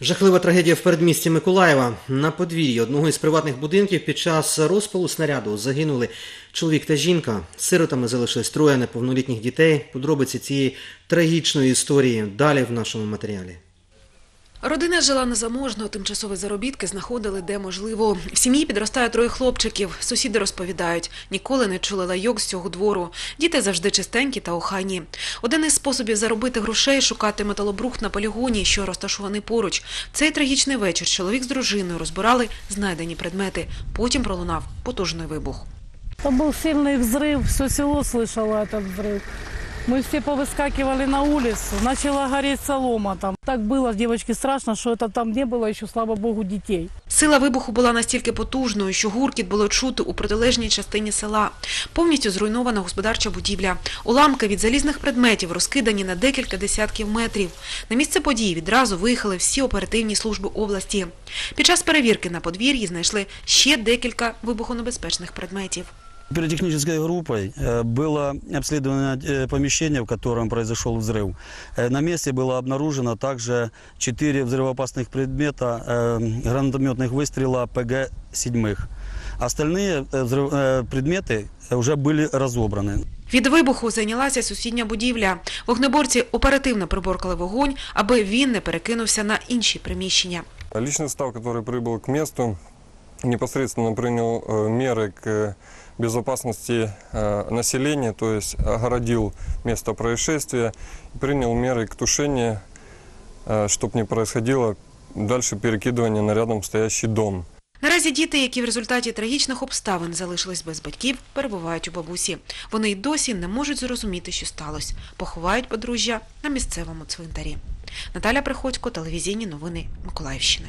Жахлива трагедія в передмісті Миколаєва. На подвір'ї одного із приватних будинків під час розпалу снаряду загинули чоловік та жінка. Сиротами залишились троє неповнолітніх дітей. Подробиці цієї трагічної історії далі в нашому матеріалі. Родина жила незаможно, тимчасові заробітки знаходили де можливо. В сім'ї підростає троє хлопчиків. Сусіди розповідають, ніколи не чули лайок з цього двору. Діти завжди чистенькі та охайні. Один із способів заробити грошей – шукати металобрухт на полігоні, що розташований поруч. В Цей трагічний вечір чоловік з дружиною розбирали знайдені предмети. Потім пролунав потужний вибух. Там был сильный взрыв, все село слышало этот взрыв. Мы все повыскакивали на улицу, начала гореть солома там. Так было, девочки, страшно, что это там не было еще, слава богу, детей. Сила вибуху була настільки потужною, що гуркіт було чути у протилежній частині села. Повністю зруйнована господарча будівля. Уламки від залізних предметів розкидані на декілька десятків метрів. На місце події відразу виїхали всі оперативні служби області. Під час перевірки на подвір'ї знайшли ще декілька вибухонебезпечних предметів. Пиротехнической группой э, было обследовано э, помещение, в котором произошел взрыв. Э, На месте было обнаружено также четыре взрывоопасных предмета э, гранатометных выстрела ПГ-7. Остальные э, взрыв- э, предметы уже были разобраны. Від вибуху зайнялася сусідня будівля. Вогнеборці оперативно приборкали вогонь, аби він не перекинувся на інші приміщення. Личный состав, который прибыл к месту, непосредственно принял э, меры к безопасности э, населения, то есть огородил место происшествия, и принял меры к тушению, чтобы не происходило дальше перекидывание на рядом стоящий дом. Наразі діти, які в результаті трагічних обставин залишились без батьків, перебувають у бабусі. Вони й досі не можуть зрозуміти, що сталося. Поховають подружжя на місцевому цвинтарі. Наталя Приходько, телевізійні новини Миколаївщини.